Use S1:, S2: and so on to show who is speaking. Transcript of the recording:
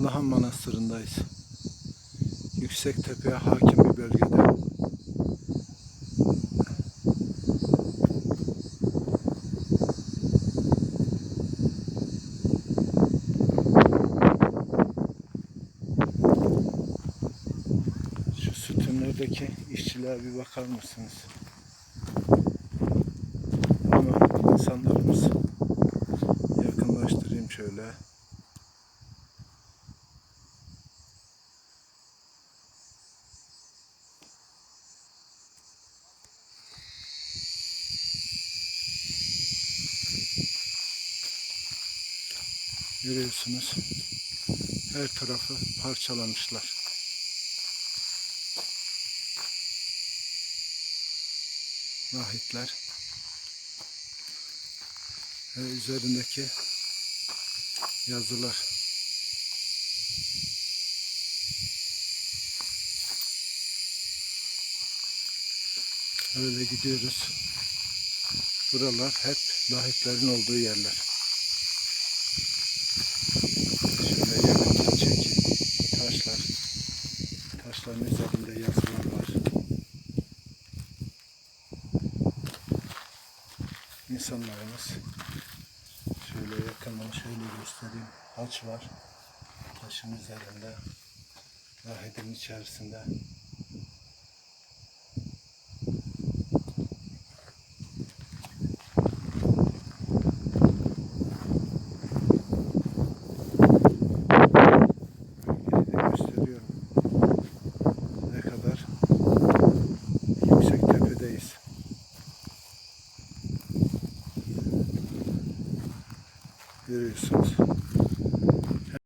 S1: Orhan Manastırı'ndayız. Yüksek tepeye hakim bir bölgede. Şu sütunlardaki işçilere bir bakar mısınız? Ama insanlarımız yakınlaştırayım şöyle. Görüyorsunuz. Her tarafı parçalamışlar. Rahipler ve üzerindeki yazılar. Öyle gidiyoruz. Buralar hep lahitlerin olduğu yerler. Şöyle yakından çekeyim. Taşlar. Taşların üzerinde yazılar var. İnsanlarımız şöyle yakından şöyle göstereyim. Haç var. Taşın üzerinde. Rahidin içerisinde. Görüyorsunuz.